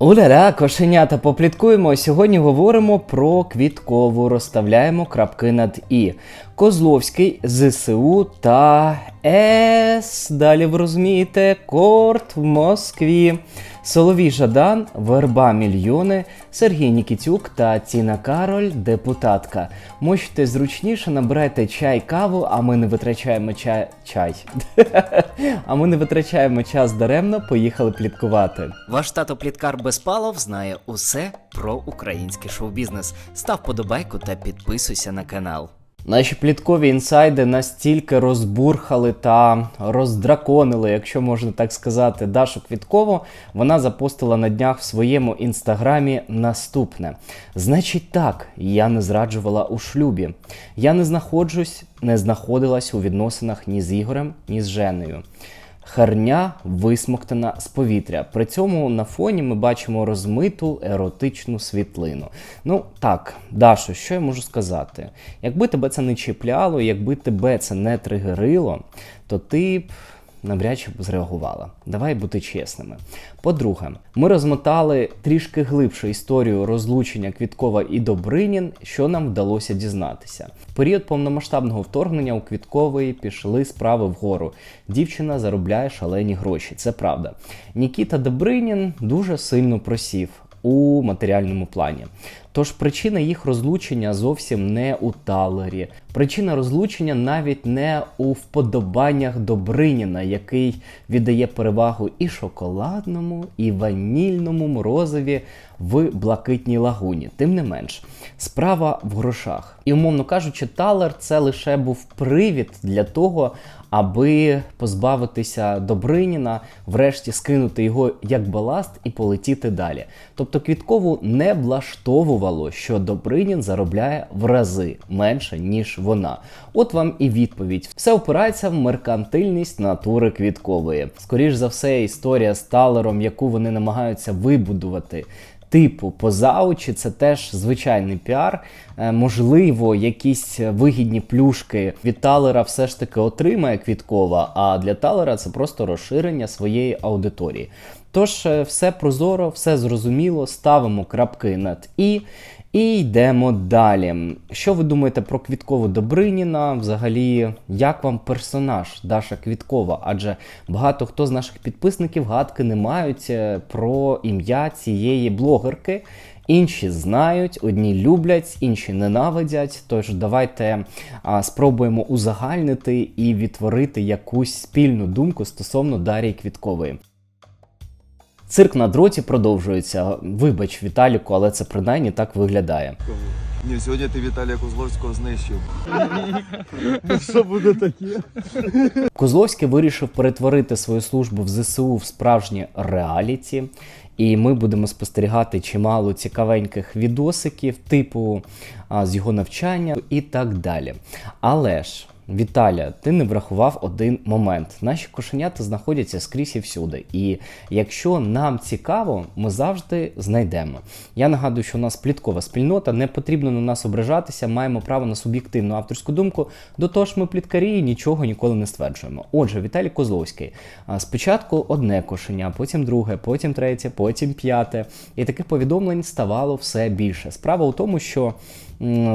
Уля-ля, кошенята, попліткуємо. Сьогодні говоримо про квіткову. Розставляємо крапки над І. Козловський, ЗСУ та С. Далі ви розумієте, Корт в Москві. Соловій Жадан, Верба Мільйони, Сергій Нікітюк та Тіна Кароль, депутатка. Можете зручніше набирайте чай, каву, а ми не витрачаємо чай. чай. а ми не витрачаємо час даремно, поїхали пліткувати. Ваш тато Пліткар Безпалов знає усе про український шоу-бізнес. Став подобайку та підписуйся на канал. Наші пліткові інсайди настільки розбурхали та роздраконили, якщо можна так сказати, Дашу Квіткову. Вона запостила на днях в своєму інстаграмі наступне: Значить, так, я не зраджувала у шлюбі. Я не знаходжусь, не знаходилась у відносинах ні з Ігорем, ні з Женею. Харня висмоктана з повітря. При цьому на фоні ми бачимо розмиту еротичну світлину. Ну так, Дашо, що я можу сказати? Якби тебе це не чіпляло, якби тебе це не тригерило, то ти б навряд чи б зреагувала. Давай бути чесними. По-друге, ми розмотали трішки глибшу історію розлучення Квіткова і Добринін, що нам вдалося дізнатися. В період повномасштабного вторгнення у Квіткової пішли справи вгору. Дівчина заробляє шалені гроші. Це правда. Нікіта Добринін дуже сильно просів у матеріальному плані. Тож причина їх розлучення зовсім не у талері. Причина розлучення навіть не у вподобаннях Добриніна, який віддає перевагу і шоколадному, і ванільному морозиві в блакитній лагуні. Тим не менш, справа в грошах. І, умовно кажучи, талер це лише був привід для того, аби позбавитися Добриніна, врешті скинути його як баласт і полетіти далі. Тобто Квіткову не влаштовувало, що Добринін заробляє в рази менше, ніж вона. От вам і відповідь. Все опирається в меркантильність натури Квіткової. Скоріш за все, історія з талером, яку вони намагаються вибудувати. Типу, поза очі це теж звичайний піар. Е, можливо, якісь вигідні плюшки від Талера все ж таки отримає Квіткова, а для Талера це просто розширення своєї аудиторії. Тож, е, все прозоро, все зрозуміло, ставимо крапки над і. І йдемо далі. Що ви думаєте про Квіткову Добриніна? Взагалі, як вам персонаж Даша Квіткова? Адже багато хто з наших підписників гадки не мають е, про ім'я цієї блогерки. Інші знають, одні люблять, інші ненавидять. Тож давайте а, спробуємо узагальнити і відтворити якусь спільну думку стосовно Дарії Квіткової. Цирк на дроті продовжується. Вибач, Віталіку, але це принаймні так виглядає. Ні, сьогодні ти Віталія Козловського знищив. Що буде таке? Козловський вирішив перетворити свою службу в ЗСУ в справжнє реаліті. І ми будемо спостерігати чимало цікавеньких відосиків, типу а, з його навчання і так далі. Але ж. Віталя, ти не врахував один момент. Наші кошенята знаходяться скрізь і всюди. І якщо нам цікаво, ми завжди знайдемо. Я нагадую, що у нас пліткова спільнота, не потрібно на нас ображатися, маємо право на суб'єктивну авторську думку. До того ж, ми пліткарі і нічого ніколи не стверджуємо. Отже, Віталій Козловський. Спочатку одне кошеня, потім друге, потім третє, потім п'яте. І таких повідомлень ставало все більше. Справа у тому, що.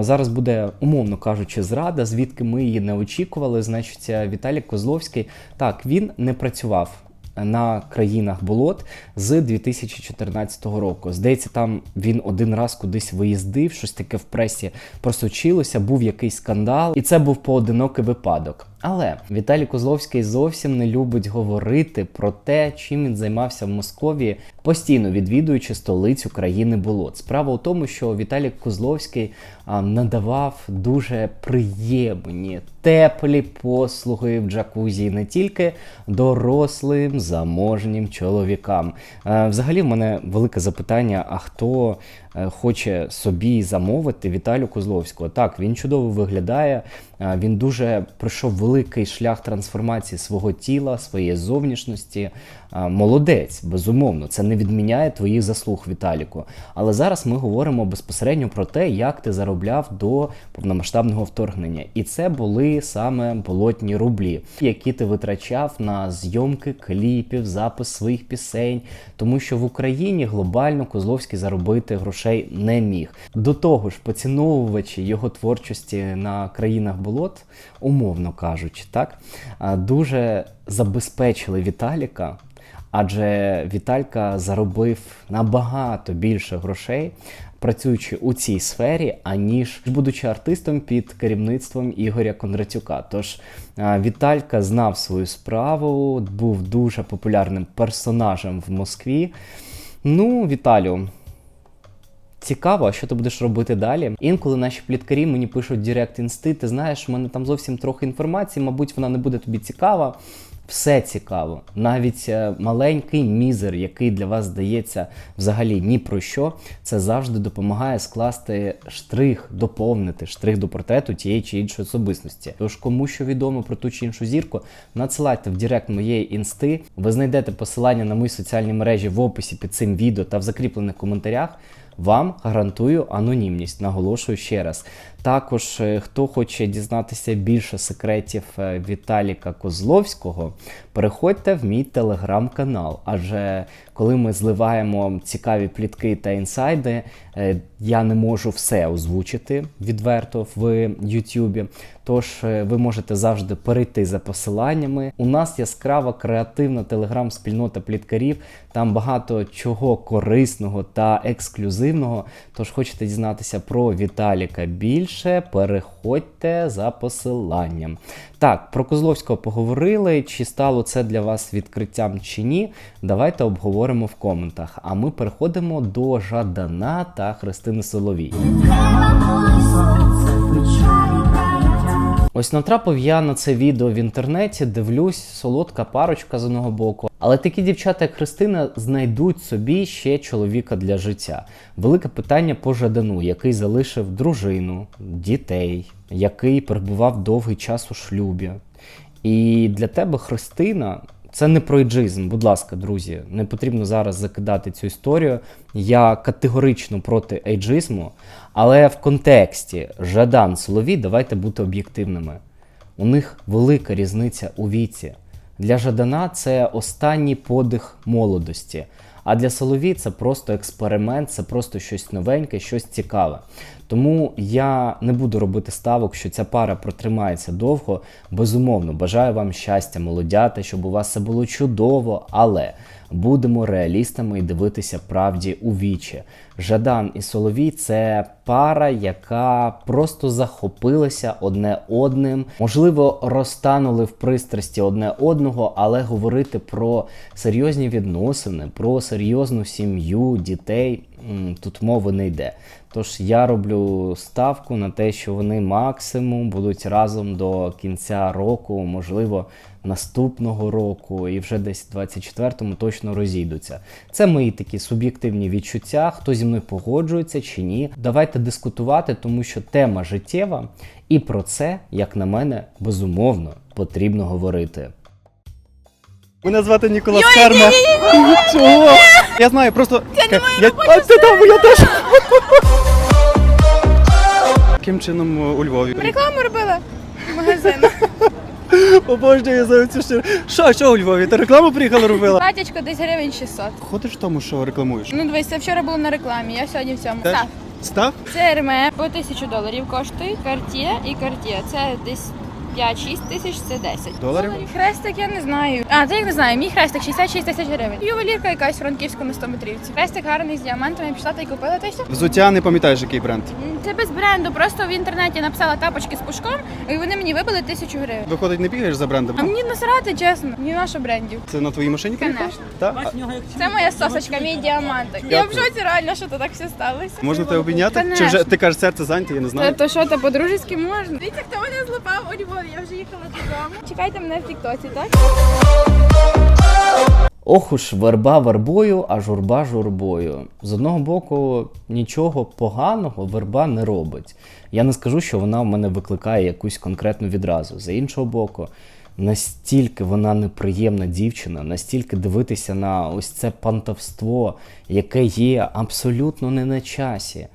Зараз буде, умовно кажучи, зрада, звідки ми її не очікували. Значить, Віталій Козловський так він не працював на країнах болот з 2014 року. Здається, там він один раз кудись виїздив, щось таке в пресі просочилося, був якийсь скандал, і це був поодинокий випадок. Але Віталій Козловський зовсім не любить говорити про те, чим він займався в Московії, постійно відвідуючи столицю країни болот. Справа у тому, що Віталій Козловський а, надавав дуже приємні, теплі послуги в джакузі не тільки дорослим заможнім чоловікам. Е, взагалі, в мене велике запитання: а хто хоче собі замовити Віталію Козловського? Так, він чудово виглядає, е, він дуже пройшов великий шлях трансформації свого тіла, своєї зовнішності. Молодець, безумовно, це не відміняє твоїх заслуг, Віталіку. Але зараз ми говоримо безпосередньо про те, як ти заробляв до повномасштабного вторгнення. І це були саме болотні рублі, які ти витрачав на зйомки кліпів, запис своїх пісень, тому що в Україні глобально Козловський заробити грошей не міг. До того ж, поціновувачі його творчості на країнах болот, умовно кажучи, так дуже забезпечили Віталіка. Адже Віталька заробив набагато більше грошей, працюючи у цій сфері, аніж будучи артистом під керівництвом Ігоря Кондратюка. Тож Віталька знав свою справу, був дуже популярним персонажем в Москві. Ну, Віталю, Цікаво, що ти будеш робити далі. Інколи наші пліткарі мені пишуть Директ інсти, ти знаєш, у мене там зовсім трохи інформації, мабуть, вона не буде тобі цікава. Все цікаво. Навіть е, маленький мізер, який для вас здається взагалі ні про що, це завжди допомагає скласти штрих, доповнити штрих до портрету тієї чи іншої особистості. Тож, кому що відомо про ту чи іншу зірку, надсилайте в Директ моєї інсти. Ви знайдете посилання на мої соціальні мережі в описі під цим відео та в закріплених коментарях. Вам гарантую анонімність, наголошую ще раз. Також, е, хто хоче дізнатися більше секретів е, Віталіка Козловського, переходьте в мій телеграм-канал. Адже коли ми зливаємо цікаві плітки та інсайди, е, я не можу все озвучити відверто в Ютубі. Тож ви можете завжди перейти за посиланнями. У нас яскрава креативна телеграм-спільнота пліткарів. Там багато чого корисного та ексклюзивного. Тож хочете дізнатися про Віталіка більше, переходьте за посиланням. Так, про Козловського поговорили. Чи стало це для вас відкриттям чи ні? Давайте обговоримо в коментах. А ми переходимо до Жадана та Христини Соловій. Ось натрапив я на це відео в інтернеті, дивлюсь, солодка парочка з одного боку. Але такі дівчата, як Христина, знайдуть собі ще чоловіка для життя. Велике питання по Жадану, який залишив дружину, дітей, який перебував довгий час у шлюбі. І для тебе Христина це не про іджизм. Будь ласка, друзі, не потрібно зараз закидати цю історію. Я категорично проти ейджизму, але в контексті Жадан Соловій давайте бути об'єктивними. У них велика різниця у віці. Для Жадана це останній подих молодості. А для Соловій це просто експеримент, це просто щось новеньке, щось цікаве. Тому я не буду робити ставок, що ця пара протримається довго. Безумовно, бажаю вам щастя, молодята, щоб у вас все було чудово, але будемо реалістами і дивитися правді у вічі. Жадан і Соловій це пара, яка просто захопилася одне одним, можливо, розтанули в пристрасті одне одного, але говорити про серйозні відносини, про серйозну сім'ю, дітей тут мови не йде. Тож я роблю ставку на те, що вони максимум будуть разом до кінця року, можливо, наступного року, і вже десь в 24-му точно розійдуться. Це мої такі суб'єктивні відчуття. Хто зі мною погоджується чи ні. Давайте дискутувати, тому що тема життєва, і про це, як на мене, безумовно потрібно говорити. Мене звати Ніколас Карма. Чого? Я знаю, просто. Це не я... А, це там, я теж. Яким чином е, у Львові? Рекламу робила в магазину. Обожнюю за цю ще. Що, що у Львові? Ти рекламу приїхала робила? Платячко десь гривень 600. Ходиш в тому, що рекламуєш? Ну дивись, це вчора було на рекламі, я сьогодні в цьому. Теж? Так. Став? Це РМЕ по 1000 доларів коштує. Картє і картє. Це десь 5-6 тисяч, це 10. Доларів? Хрестик я не знаю. А, це як не знаю. Мій хрестик 66 тисяч гривень. Ювелірка якась франківська на 100 метрівці. Хрестик гарний з діамантами, я пішла та й купила та й все. Взуття не пам'ятаєш, який бренд. Це без бренду, просто в інтернеті написала тапочки з пушком, і вони мені вибили тисячу гривень. Виходить, не бігаєш за брендом? А мені насрати, чесно, ні на що брендів. Це на твоїй машині? Конечно. Так? Це моя сосочка, мій діамант. Я в шоці реально, що то так все сталося. Можна тебе обійняти? Чи вже ти кажеш серце зайняте, я не Та знаю. то що, то по-дружески можна. Дивіться, хто мене злопав у Львові, я вже їхала додому. Чекайте мене в Тіктоці, так? Ох уж верба вербою, а журба журбою. З одного боку, нічого поганого верба не робить. Я не скажу, що вона в мене викликає якусь конкретну відразу. З іншого боку, настільки вона неприємна дівчина, настільки дивитися на ось це пантовство, яке є абсолютно не на часі.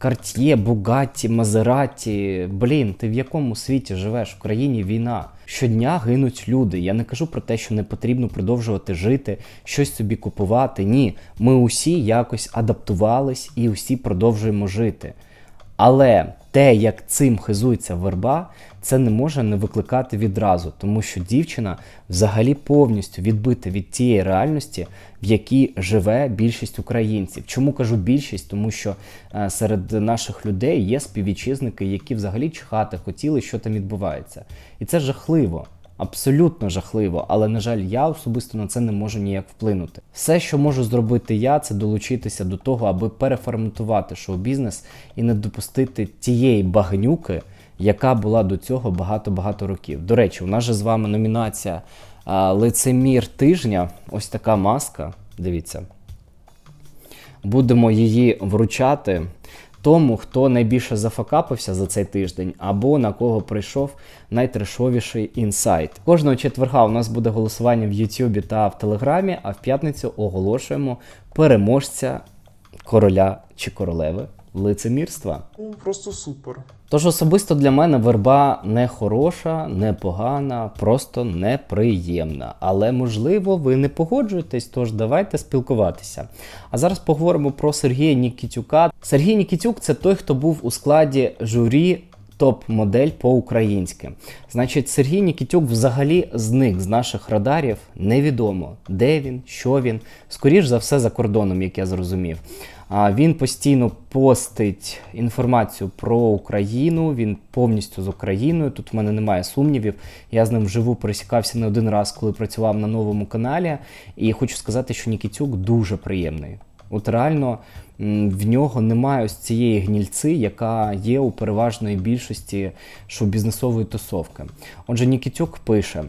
Карт'є, Бугатті, Мазераті. Блін, ти в якому світі живеш? В країні війна. Щодня гинуть люди. Я не кажу про те, що не потрібно продовжувати жити, щось собі купувати. Ні, ми усі якось адаптувались і усі продовжуємо жити. Але те, як цим хизується верба, це не може не викликати відразу, тому що дівчина взагалі повністю відбита від тієї реальності, в якій живе більшість українців. Чому кажу більшість? Тому що е, серед наших людей є співвітчизники, які взагалі чхати хотіли, що там відбувається. І це жахливо. Абсолютно жахливо, але на жаль, я особисто на це не можу ніяк вплинути. Все, що можу зробити я, це долучитися до того, аби переформатувати шоу-бізнес і не допустити тієї багнюки, яка була до цього багато-багато років. До речі, у нас же з вами номінація Лицемір тижня. Ось така маска. Дивіться. Будемо її вручати тому, хто найбільше зафакапився за цей тиждень, або на кого прийшов найтрешовіший інсайт. Кожного четверга у нас буде голосування в Ютубі та в Телеграмі, а в п'ятницю оголошуємо переможця короля чи королеви лицемірства. Ну, Просто супер. Тож особисто для мене верба не хороша, не погана, просто неприємна. Але можливо ви не погоджуєтесь, тож давайте спілкуватися. А зараз поговоримо про Сергія Нікітюка. Сергій Нікітюк це той, хто був у складі журі. Топ-модель по-українськи. Значить, Сергій Нікітюк взагалі зник з наших радарів. Невідомо, де він, що він. Скоріш за все, за кордоном, як я зрозумів. А він постійно постить інформацію про Україну. Він повністю з Україною. Тут в мене немає сумнівів. Я з ним вживу пересікався не один раз, коли працював на новому каналі. І хочу сказати, що Нікітюк дуже приємний. От реально в нього немає ось цієї гнільци, яка є у переважної більшості шоу-бізнесової тусовки. Отже, Нікітюк пише.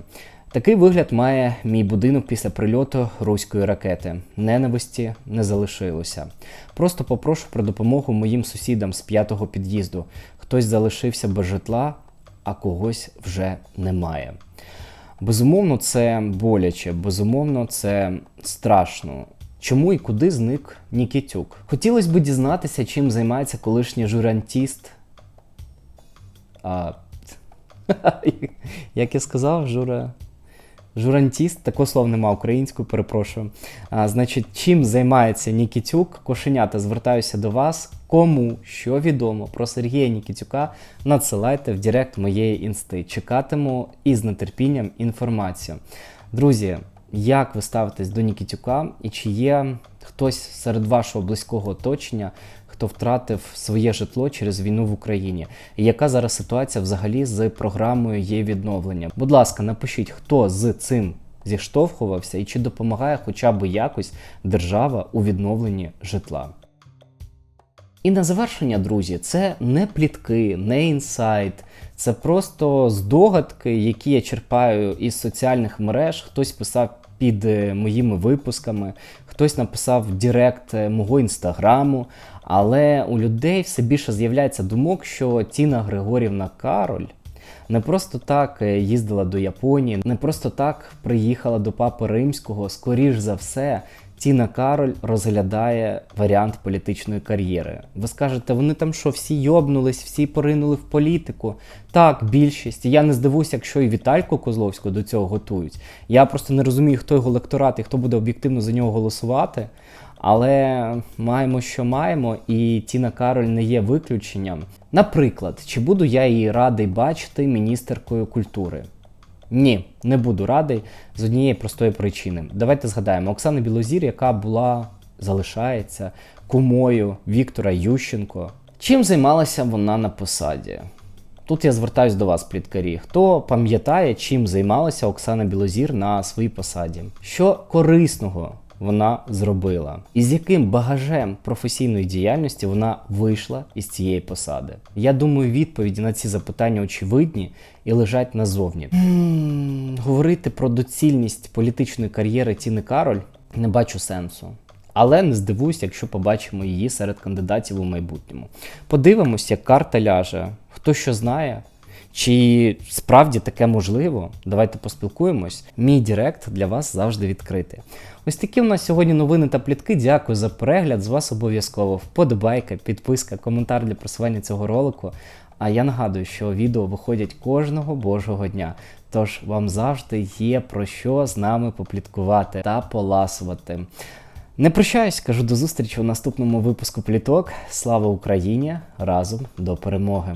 Такий вигляд має мій будинок після прильоту руської ракети. Ненависті не залишилося. Просто попрошу про допомогу моїм сусідам з п'ятого під'їзду. Хтось залишився без житла, а когось вже немає. Безумовно, це боляче, безумовно, це страшно. Чому і куди зник Нікітюк? Хотілося б дізнатися, чим займається колишній журантіст. А, як я сказав, жура. Журантіст, такого слова нема українською, перепрошую. А, значить, чим займається Нікітюк? Кошенята, звертаюся до вас. Кому що відомо про Сергія Нікітюка, надсилайте в Директ моєї інсти. Чекатиму із нетерпінням інформацію. Друзі, як ви ставитесь до Нікітюка і чи є хтось серед вашого близького оточення, хто втратив своє житло через війну в Україні? І яка зараз ситуація взагалі з програмою є відновлення? Будь ласка, напишіть, хто з цим зіштовхувався і чи допомагає хоча б якось держава у відновленні житла. І на завершення, друзі, це не плітки, не інсайт, це просто здогадки, які я черпаю із соціальних мереж. Хтось писав під е, моїми випусками, хтось написав Директ е, мого інстаграму. Але у людей все більше з'являється думок, що Тіна Григорівна Кароль не просто так е, їздила до Японії, не просто так приїхала до Папи Римського. Скоріш за все, Тіна Кароль розглядає варіант політичної кар'єри. Ви скажете, вони там що, всі йобнулись, всі поринули в політику. Так, більшість. Я не здивуюся, якщо і Вітальку Козловську до цього готують. Я просто не розумію, хто його лекторат і хто буде об'єктивно за нього голосувати. Але маємо, що маємо, і Тіна Кароль не є виключенням. Наприклад, чи буду я її радий бачити міністеркою культури? Ні, не буду радий з однієї простої причини. Давайте згадаємо Оксана Білозір, яка була, залишається кумою Віктора Ющенко. Чим займалася вона на посаді? Тут я звертаюсь до вас, пліткарі. Хто пам'ятає, чим займалася Оксана Білозір на своїй посаді? Що корисного вона зробила, і з яким багажем професійної діяльності вона вийшла із цієї посади. Я думаю, відповіді на ці запитання очевидні і лежать назовні. М, Говорити про доцільність політичної кар'єри Тіни Кароль не бачу сенсу. Але не здивуюсь, якщо побачимо її серед кандидатів у майбутньому. Подивимось, як карта ляже. Хто що знає, чи справді таке можливо? Давайте поспілкуємось. Мій Директ для вас завжди відкритий. Ось такі у нас сьогодні новини та плітки. Дякую за перегляд. З вас обов'язково вподобайка, підписка, коментар для просування цього ролику. А я нагадую, що відео виходять кожного божого дня. Тож вам завжди є про що з нами попліткувати та поласувати. Не прощаюсь, кажу до зустрічі у наступному випуску пліток. Слава Україні! Разом до перемоги!